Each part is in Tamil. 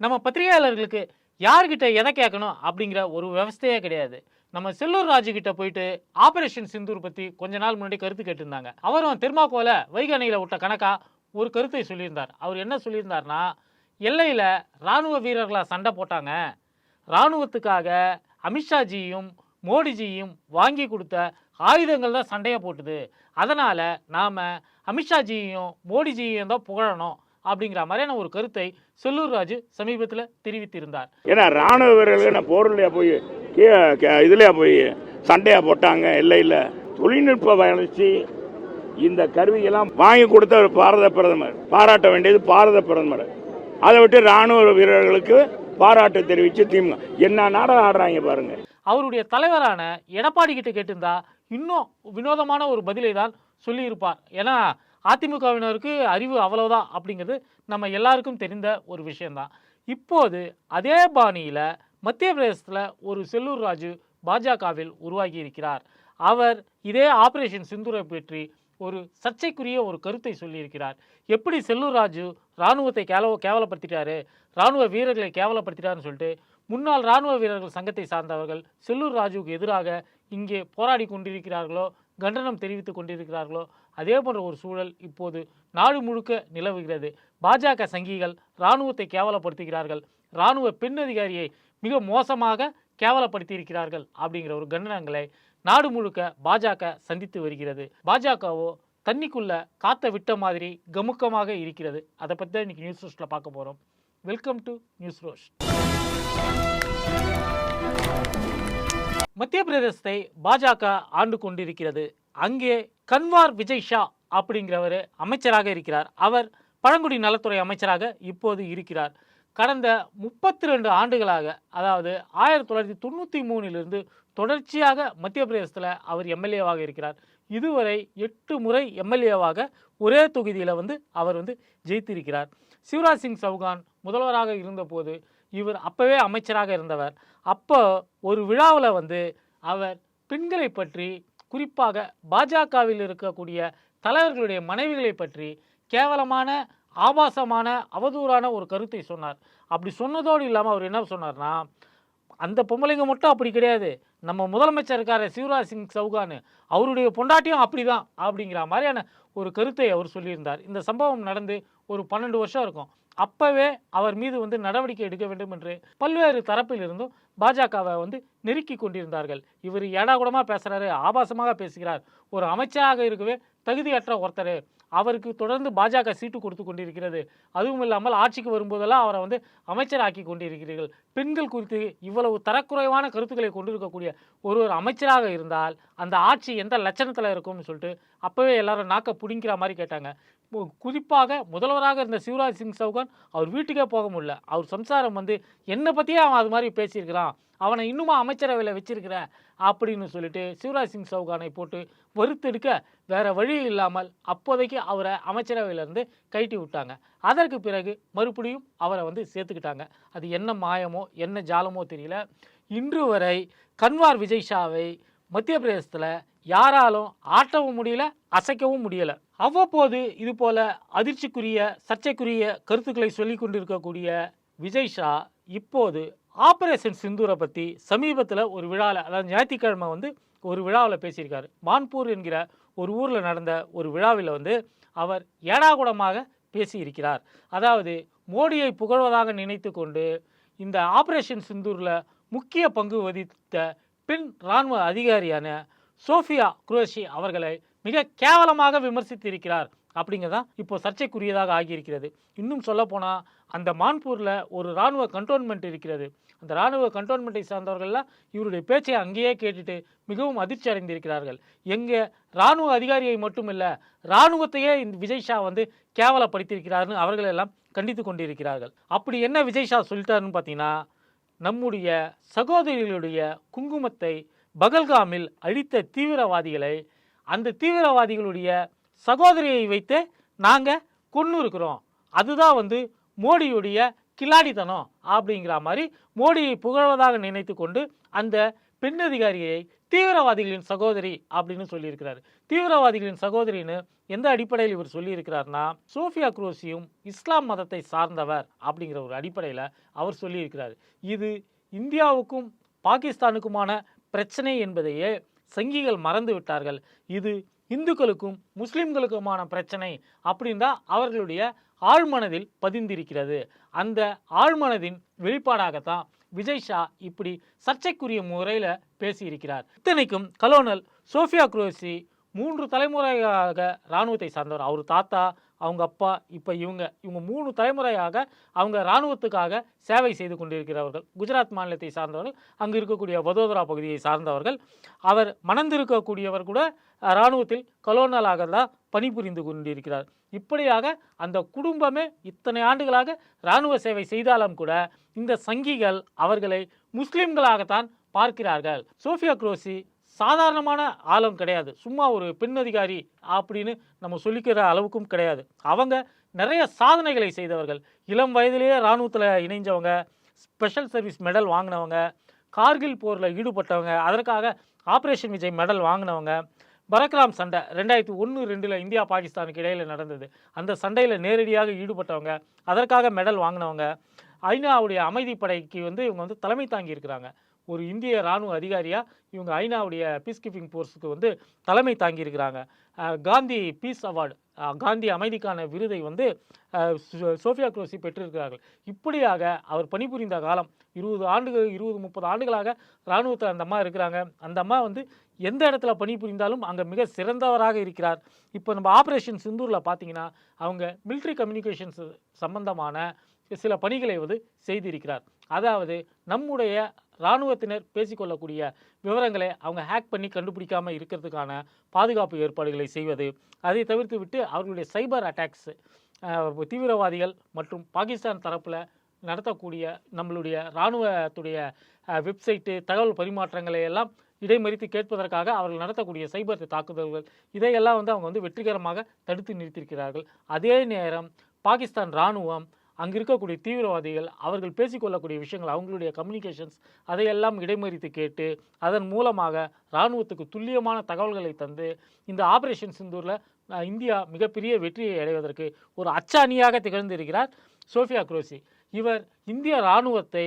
நம்ம பத்திரிகையாளர்களுக்கு யார்கிட்ட எதை கேட்கணும் அப்படிங்கிற ஒரு விவஸ்தையே கிடையாது. நம்ம செல்லூர் ராஜு கிட்ட போயிட்டு ஆபரேஷன் சிந்தூர் பத்தி கொஞ்ச நாள் முன்னாடி கருத்து கேட்டிருந்தாங்க. அவரும் தெர்மாக்கோல வைகை விட்ட கணக்கா ஒரு கருத்தை சொல்லியிருந்தார். அவர் என்ன சொல்லியிருந்தார்னா எல்லையில ராணுவ வீரர்களா சண்டை போட்டாங்க. ராணுவத்துக்காக அமித்ஷாஜியும் மோடிஜியும் வாங்கி கொடுத்த ஆயுதங்கள் தான் சண்டையை போட்டுது. அதனால் நாம் அமித்ஷாஜியையும் மோடிஜியையும் தான் புகழணும். அப்படிங்கிற மாதிரியான ஒரு கருத்தை செல்லூர் ராஜு சமீபத்தில் தெரிவித்திருந்தார். ஏன்னா ராணுவ வீரர்கள் நான் போர்லையா போய் இதுலயா போய் சண்டையா போட்டாங்க? எல்லையில் தொழில்நுட்ப வளர்ச்சி இந்த கருவியெல்லாம் வாங்கி கொடுத்த ஒரு பாரத பிரதமர். பாராட்ட வேண்டியது பாரத பிரதமர். அதை விட்டு ராணுவ வீரர்களுக்கு பாராட்டு தெரிவித்து திமுக. என்ன நாடகம் ஆடுறாங்க பாருங்க. அவருடைய தலைவரான எடப்பாடி கிட்ட கேட்டிருந்தா இன்னும் வினோதமான ஒரு பதிலை தான் சொல்லியிருப்பார். ஏன்னா அதிமுகவினருக்கு அறிவு அவ்வளவுதான் அப்படிங்கிறது நம்ம எல்லாருக்கும் தெரிந்த ஒரு விஷயந்தான் இப்போது அதே பாணியில் மத்திய பிரதேசத்தில் ஒரு செல்லூர் ராஜு பாஜகவில் உருவாகி இருக்கிறார். அவர் இதே ஆபரேஷன் சிந்துரை பற்றி ஒரு சர்ச்சைக்குரிய ஒரு கருத்தை சொல்லியிருக்கிறார். எப்படி செல்லூர் ராஜு இராணுவத்தை கேவல கேவலப்படுத்திட்டாரு? இராணுவ வீரர்களை கேவலப்படுத்திட்டாருன்னு சொல்லிட்டு முன்னாள் இராணுவ வீரர்கள் சங்கத்தை சார்ந்தவர்கள் செல்லூர் ராஜுவுக்கு எதிராக இங்கே போராடி கொண்டிருக்கிறார்களோ கண்டனம் தெரிவித்துக் கொண்டிருக்கிறார்களோ? அதே போன்ற ஒரு சூழல் இப்போது நாடு முழுக்க நிலவுகிறது. பாஜக சங்கிகள் இராணுவத்தை கேவலப்படுத்துகிறார்கள். இராணுவ பெண் அதிகாரியை மிக மோசமாக கேவலப்படுத்தி இருக்கிறார்கள் அப்படிங்கிற ஒரு கண்டனங்களை நாடு முழுக்க பாஜக சந்தித்து வருகிறது. பாஜகவோ தண்ணிக்குள்ள காத்த விட்ட மாதிரி கமுக்கமாக இருக்கிறது. அதை பற்றி தான் இன்றைக்கி நியூஸ் ரோஸ்ட்டில் பார்க்க போகிறோம் வெல்கம் டு நியூஸ் ரோஸ்ட் மத்திய பிரதேசத்தை பாஜக ஆண்டு கொண்டிருக்கிறது. அங்கே கன்வார் விஜய் ஷா அப்படிங்கிறவர் அமைச்சராக இருக்கிறார். அவர் பழங்குடி நலத்துறை அமைச்சராக இப்போது இருக்கிறார். கடந்த முப்பத்தி ரெண்டு ஆண்டுகளாக அதாவது ஆயிரத்தி தொள்ளாயிரத்தி தொண்ணூற்றி மூணிலிருந்து தொடர்ச்சியாக மத்திய பிரதேசத்தில் அவர் எம்எல்ஏவாக இருக்கிறார். இதுவரை எட்டு முறை எம்எல்ஏவாக ஒரே தொகுதியில் வந்து அவர் வந்து ஜெயித்திருக்கிறார். சிவராஜ் சிங் சௌகான் முதல்வராக இருந்தபோது இவர் அப்போவே அமைச்சராக இருந்தவர். அப்போ ஒரு விழாவில் வந்து அவர் பெண்களை பற்றி குறிப்பாக பாஜகவில் இருக்கக்கூடிய தலைவர்களுடைய மனைவிகளை பற்றி கேவலமான ஆபாசமான அவதூறான ஒரு கருத்தை சொன்னார். அப்படி சொன்னதோடு இல்லாமல் அவர் என்ன சொன்னார்னா அந்த பொம்பளைங்க மட்டும் அப்படி கிடையாது. நம்ம முதலமைச்சர் இருக்கார் சிவராஜ் சிங் சௌகான் அவருடைய பொண்டாட்டியும் அப்படிதான் அப்படிங்கிற மாதிரியான ஒரு கருத்தை அவர் சொல்லியிருந்தார். இந்த சம்பவம் நடந்து ஒரு பன்னெண்டு வருஷம் இருக்கும். அப்பவே அவர் மீது வந்து நடவடிக்கை எடுக்க வேண்டும் என்று பல்வேறு தரப்பிலிருந்தும் பாஜகவை வந்து நெருக்கி கொண்டிருந்தார்கள். இவர் ஏடாகுடமாக பேசுகிறாரு ஆபாசமாக பேசுகிறார். ஒரு அமைச்சராக இருக்கவே தகுதியற்ற ஒருத்தர். அவருக்கு தொடர்ந்து பாஜக சீட்டு கொடுத்து கொண்டிருக்கிறது. அதுவும் இல்லாமல் ஆட்சிக்கு வரும்போதெல்லாம் அவரை வந்து அமைச்சராக்கி கொண்டிருக்கிறீர்கள். பெண்கள் குறித்து இவ்வளவு தரக்குறைவான கருத்துக்களை கொண்டிருக்கக்கூடிய ஒரு ஒரு அமைச்சராக இருந்தால் அந்த ஆட்சி எந்த லட்சணத்தில் இருக்கும்னு சொல்லிட்டு அப்போவே எல்லாரும் நாக்க பிடிங்கிற மாதிரி கேட்டாங்க. குறிப்பாக முதல்வராக இருந்த சிவராஜ் சிங் சௌகான் அவர் வீட்டுக்கே போக முடியல. அவர் சம்சாரம் வந்து என்னை பற்றியே அவன் அது மாதிரி பேசியிருக்கிறான். அவனை இன்னுமா அமைச்சரவையில் வச்சிருக்கிற அப்படின்னு சொல்லிட்டு சிவராஜ் சிங் சௌகானை போட்டு வறுத்தெடுக்க வேற வழி இல்லாமல் அப்போதைக்கு அவரை அமைச்சரவையிலேருந்து கைட்டி விட்டாங்க. அதற்கு பிறகு மறுபடியும் அவரை வந்து சேர்த்துக்கிட்டாங்க. அது என்ன மாயமோ என்ன ஜாலமோ தெரியல. இன்று வரை கன்வார் விஜய் ஷாவை மத்திய பிரதேசத்தில் யாராலும் ஆட்டவும் முடியல அசைக்கவும் முடியல. அவ்வப்போது இது போல அதிர்ச்சிக்குரிய சர்ச்சைக்குரிய கருத்துக்களை சொல்லி கொண்டிருக்கக்கூடிய விஜய் ஷா இப்போது ஆபரேஷன் சிந்தூரை பற்றி சமீபத்தில் ஒரு விழாவில் அதாவது ஞாயிற்றுக்கிழமை வந்து ஒரு விழாவில் பேசியிருக்காரு. மான்பூர் என்கிற ஒரு ஊரில் நடந்த ஒரு விழாவில் வந்து அவர் ஏடாகுடமாக பேசியிருக்கிறார். அதாவது மோடியை புகழ்வதாக நினைத்து கொண்டு இந்த ஆபரேஷன் சிந்தூரில் முக்கிய பங்கு வகித்த பின் இராணுவ அதிகாரியான சோஃபியா குரோஷி அவர்களை மிக கேவலமாக விமர்சித்திருக்கிறார். அப்படிங்கிறதான் இப்போ சர்ச்சைக்குரியதாக ஆகியிருக்கிறது. இன்னும் சொல்லப்போனால் அந்த மான்பூரில் ஒரு இராணுவ கண்டோன்மெண்ட் இருக்கிறது. அந்த இராணுவ கண்டோன்மெண்ட்டை சார்ந்தவர்கள்லாம் இவருடைய பேச்சை அங்கேயே கேட்டுட்டு மிகவும் அதிர்ச்சி அடைந்திருக்கிறார்கள். எங்கே இராணுவ அதிகாரியை மட்டுமில்ல இராணுவத்தையே இந்த விஜய் ஷா வந்து கேவலப்படுத்தியிருக்கிறார்னு அவர்களெல்லாம் கண்டித்து கொண்டிருக்கிறார்கள். அப்படி என்ன விஜய் ஷா சொல்லிட்டாருன்னு பார்த்தீங்கன்னா நம்முடைய சகோதரிகளுடைய குங்குமத்தை பகல்காமில் அழித்த தீவிரவாதிகளை அந்த தீவிரவாதிகளுடைய சகோதரியை வைத்து நாங்கள் கொன்று இருக்கிறோம் அதுதான் வந்து மோடியுடைய கில்லாடித்தனம் அப்படிங்கிற மாதிரி மோடியை புகழ்வதாக நினைத்து கொண்டு அந்த பெண் அதிகாரியை தீவிரவாதிகளின் சகோதரி அப்படின்னு சொல்லியிருக்கிறாரு. தீவிரவாதிகளின் சகோதரின்னு எந்த அடிப்படையில் இவர் சொல்லியிருக்கிறார்னா சோஃபியா குரோசியும் இஸ்லாம் மதத்தை சார்ந்தவர் அப்படிங்கிற ஒரு அடிப்படையில் அவர் சொல்லியிருக்கிறார். இது இந்தியாவுக்கும் பாகிஸ்தானுக்குமான பிரச்சனை என்பதையே சங்கிகள் மறந்து விட்டார்கள். இது இந்துக்களுக்கும் முஸ்லிம்களுக்குமான பிரச்சனை அப்படின்னு தான் அவர்களுடைய ஆழ்மனதில் பதிந்திருக்கிறது. அந்த ஆழ்மனதின் வெளிப்பாடாகத்தான் விஜய் ஷா இப்படி சர்ச்சைக்குரிய முறையில் பேசியிருக்கிறார். இத்தனைக்கும் கலோனல் சோஃபியா குரோசி மூன்று தலைமுறையாக இராணுவத்தை சார்ந்தவர். அவர் தாத்தா அவங்க அப்பா இப்போ இவங்க இவங்க மூணு தலைமுறையாக அவங்க இராணுவத்துக்காக சேவை செய்து கொண்டிருக்கிறவர்கள். குஜராத் மாநிலத்தை சார்ந்தவர்கள் அங்கு இருக்கக்கூடிய வதோதரா பகுதியை சார்ந்தவர்கள். அவர் மணந்திருக்கக்கூடியவர் கூட இராணுவத்தில் கலோனலாக தான் பணிபுரிந்து கொண்டிருக்கிறார். இப்படியாக அந்த குடும்பமே இத்தனை ஆண்டுகளாக இராணுவ சேவை செய்தாலும் கூட இந்த சங்கிகள் அவர்களை முஸ்லிம்களாகத்தான் பார்க்கிறார்கள். சோஃபியா குரோசி சாதாரணமான ஆளும் கிடையாது. சும்மா ஒரு பெண் அதிகாரி அப்படின்னு நம்ம சொல்லிக்கிற அளவுக்கும் கிடையாது. அவங்க நிறைய சாதனைகளை செய்தவர்கள். இளம் வயதிலேயே இராணுவத்தில் இணைஞ்சவங்க ஸ்பெஷல் சர்வீஸ் மெடல் வாங்கினவங்க கார்கில் போரில் ஈடுபட்டவங்க அதற்காக ஆப்ரேஷன் விஜய் மெடல் வாங்கினவங்க. பரக்ராம் சண்டை ரெண்டாயிரத்தி ஒன்று ரெண்டில் இந்தியா பாகிஸ்தானுக்கு இடையில் நடந்தது. அந்த சண்டையில் நேரடியாக ஈடுபட்டவங்க அதற்காக மெடல் வாங்கினவங்க. ஐநாவுடைய அமைதிப்படைக்கு வந்து இவங்க வந்து தலைமை தாங்கி இருக்கிறாங்க. ஒரு இந்திய இராணுவ அதிகாரியாக இவங்க ஐநாவுடைய பீஸ் கீப்பிங் ஃபோர்ஸுக்கு வந்து தலைமை தாங்கியிருக்கிறாங்க. காந்தி பீஸ் அவார்டு காந்தி அமைதிக்கான விருதை வந்து சோ- சோஃபியா குரோசி பெற்றிருக்கிறார்கள். இப்படியாக அவர் பணிபுரிந்த காலம் இருபது ஆண்டுகள் இருபது முப்பது ஆண்டுகளாக இராணுவத்தில் அந்த அம்மா இருக்கிறாங்க. அந்த அம்மா வந்து எந்த இடத்துல பணிபுரிந்தாலும் அங்கே மிக சிறந்தவராக இருக்கிறார். இப்போ நம்ம ஆப்ரேஷன் சிந்தூரில் பார்த்தீங்கன்னா அவங்க மிலிட்ரி கம்யூனிகேஷன்ஸ் சம்பந்தமான சில பணிகளை வந்து செய்திருக்கிறார். அதாவது நம்முடைய இராணுவத்தினர் பேசிக்கொள்ளக்கூடிய விவரங்களை அவங்க ஹேக் பண்ணி கண்டுபிடிக்காமல் இருக்கிறதுக்கான பாதுகாப்பு ஏற்பாடுகளை செய்வது. அதை தவிர்த்து விட்டு அவர்களுடைய சைபர் அட்டாக்ஸ் தீவிரவாதிகள் மற்றும் பாகிஸ்தான் தரப்பில் நடத்தக்கூடிய நம்மளுடைய இராணுவத்துடைய வெப்சைட்டு தகவல் பரிமாற்றங்களை எல்லாம் இடைமறித்து கேட்பதற்காக அவர்கள் நடத்தக்கூடிய சைபர் தாக்குதல்கள் இதையெல்லாம் வந்து அவங்க வந்து வெற்றிகரமாக தடுத்து நிறுத்தியிருக்கிறார்கள். அதே நேரம் பாகிஸ்தான் இராணுவம் அங்கு இருக்கக்கூடிய தீவிரவாதிகள் அவர்கள் பேசிக்கொள்ளக்கூடிய விஷயங்கள் அவங்களுடைய கம்யூனிகேஷன்ஸ் அதையெல்லாம் இடைமறித்து கேட்டு அதன் மூலமாக இராணுவத்துக்கு துல்லியமான தகவல்களை தந்து இந்த ஆபரேஷன் சிந்தூரில் இந்தியா மிகப்பெரிய வெற்றியை அடைவதற்கு ஒரு அச்சாணியாக திகழ்ந்திருக்கிறார் சோஃபியா குரோசி இவர் இந்திய இராணுவத்தை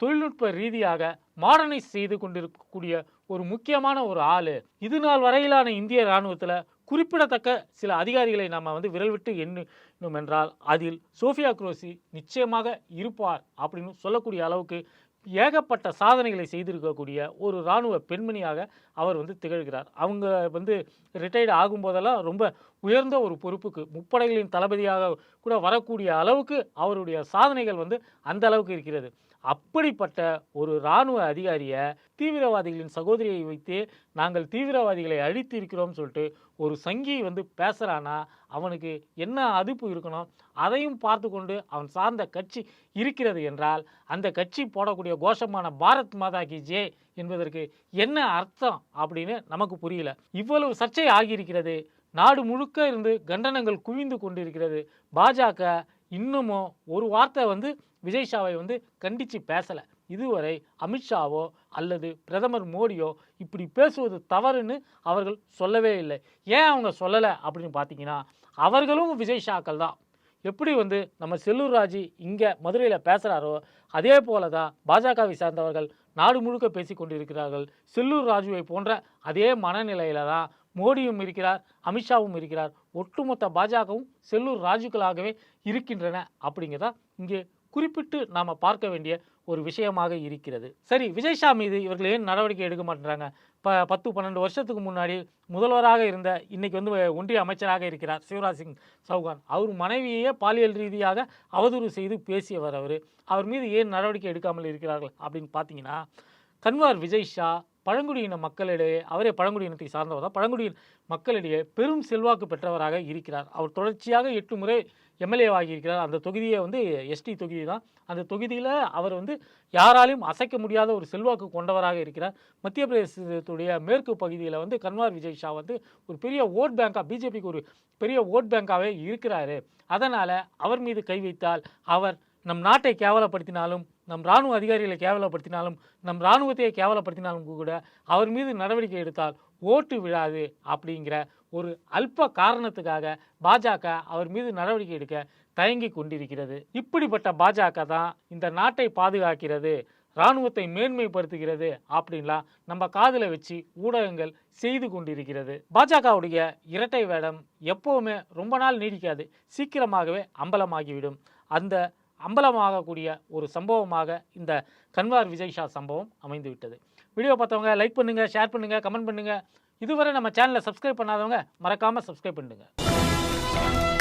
தொழில்நுட்ப ரீதியாக மாடர்னைஸ் செய்து கொண்டிருக்கக்கூடிய ஒரு முக்கியமான ஒரு ஆள். இது நாள் வரையிலான இந்திய இராணுவத்தில் குறிப்பிடத்தக்க சில அதிகாரிகளை நாம் வந்து விரல் விட்டு எண்ணும் என்றால் அதில் சோஃபியா குரோசி நிச்சயமாக இருப்பார் அப்படின்னு சொல்லக்கூடிய அளவுக்கு ஏகப்பட்ட சாதனைகளை செய்திருக்கக்கூடிய ஒரு இராணுவ பெண்மணியாக அவர் வந்து திகழ்கிறார். அவங்க வந்து ரிட்டையர்டு ஆகும்போதெல்லாம் ரொம்ப உயர்ந்த ஒரு பொறுப்புக்கு முப்படைகளின் தளபதியாக கூட வரக்கூடிய அளவுக்கு அவருடைய சாதனைகள் வந்து அந்த அளவுக்கு இருக்கிறது. அப்படிப்பட்ட ஒரு இராணுவ அதிகாரியை தீவிரவாதிகளின் சகோதரியை வைத்து நாங்கள் தீவிரவாதிகளை அழித்து இருக்கிறோம் சொல்லிட்டு ஒரு சங்கி வந்து பேசுகிறானா அவனுக்கு என்ன அதுப்பு இருக்கணும்? அதையும் பார்த்து கொண்டு அவன் சார்ந்த கட்சி இருக்கிறது என்றால் அந்த கட்சி போடக்கூடிய கோஷமான பாரத் மாதா கி ஜே என்பதற்கு என்ன அர்த்தம் அப்படின்னு நமக்கு புரியல. இவ்வளவு சர்ச்சை ஆகியிருக்கிறது. நாடு முழுக்க இருந்து கண்டனங்கள் குவிந்து கொண்டிருக்கிறது. பாஜக இன்னமும் ஒரு வார்த்தை வந்து விஜய் ஷாவை வந்து கண்டித்து பேசலை. இதுவரை அமித்ஷாவோ அல்லது பிரதமர் மோடியோ இப்படி பேசுவது தவறுன்னு அவர்கள் சொல்லவே இல்லை. ஏன் அவங்க சொல்லலை அப்படின்னு பார்த்தீங்கன்னா அவர்களும் விஜய் ஷாக்கள் தான். எப்படி வந்து நம்ம செல்லூர் ராஜு இங்கே மதுரையில் பேசுகிறாரோ அதே போல தான் பாஜகவை சார்ந்தவர்கள் நாடு முழுக்க பேசி கொண்டிருக்கிறார்கள். செல்லூர் ராஜுவை போன்ற அதே மனநிலையில் தான் மோடியும் இருக்கிறார் அமித்ஷாவும் இருக்கிறார். ஒட்டுமொத்த பாஜகவும் செல்லூர் ராஜுக்களாகவே இருக்கின்றன அப்படிங்கிறதா இங்கே குறிப்பிட்டு நாம் பார்க்க வேண்டிய ஒரு விஷயமாக இருக்கிறது. சரி விஜய் ஷா மீது இவர்கள் ஏன் நடவடிக்கை எடுக்க மாட்டேறாங்க ப பத்து பன்னெண்டு வருஷத்துக்கு முன்னாடி முதல்வராக இருந்த இன்னைக்கு வந்து ஒன்றிய அமைச்சராக இருக்கிறார் சிவராஜ் சிங் சௌகான். அவர் மனைவியே பாலியல் ரீதியாக அவதூறு செய்து பேசியவர் அவர். அவர் மீது ஏன் நடவடிக்கை எடுக்காமல் இருக்கிறார்கள் அப்படின்னு பார்த்தீங்கன்னா கன்வார் விஜய் ஷா பழங்குடியின மக்களிடையே அவரே பழங்குடியினத்தை சார்ந்தவர் தான். பழங்குடியின மக்களிடையே பெரும் செல்வாக்கு பெற்றவராக இருக்கிறார். அவர் தொடர்ச்சியாக எட்டு முறை எம்எல்ஏ ஆகியிருக்கிறார். அந்த தொகுதியை வந்து எஸ்டி தொகுதி தான். அந்த தொகுதியில் அவர் வந்து யாராலையும் அசைக்க முடியாத ஒரு செல்வாக்கு கொண்டவராக இருக்கிறார். மத்திய பிரதேசத்துடைய மேற்கு பகுதியில் வந்து கன்வார் விஜய் ஷா வந்து ஒரு பெரிய ஓட் பேங்காக பிஜேபிக்கு ஒரு பெரிய ஓட் பேங்காகவே இருக்கிறாரு. அதனால் அவர் மீது கை வைத்தால் அவர் நம் நாட்டை கேவலப்படுத்தினாலும் நம் இராணுவ அதிகாரிகளை கேவலப்படுத்தினாலும் நம் இராணுவத்தையே கேவலப்படுத்தினாலும் கூட அவர் மீது நடவடிக்கை எடுத்தால் ஓட்டு விழாது அப்படிங்கிற ஒரு அல்ப காரணத்துக்காக பாஜக அவர் மீது நடவடிக்கை எடுக்க தயங்கி கொண்டிருக்கிறது. இப்படிப்பட்ட பாஜக தான் இந்த நாட்டை பாதுகாக்கிறது இராணுவத்தை மேன்மைப்படுத்துகிறது அப்படின்லாம் நம்ம காதில் வச்சு ஊடகங்கள் செய்து கொண்டிருக்கிறது. பாஜகவுடைய இரட்டை வேடம் எப்போவுமே ரொம்ப நாள் நீடிக்காது சீக்கிரமாகவே அம்பலமாகிவிடும். அந்த அம்பலமாகக்கூடிய ஒரு சம்பவமாக இந்த கன்வார் விஜய் ஷா சம்பவம் அமைந்து விட்டது வீடியோ பார்த்தவங்க லைக் பண்ணுங்கள் ஷேர் பண்ணுங்கள் கமெண்ட் பண்ணுங்கள் இதுவரை நம்ம சேனலை சப்ஸ்கிரைப் பண்ணாதவங்க மறக்காமல் சப்ஸ்கிரைப் பண்ணுங்கள்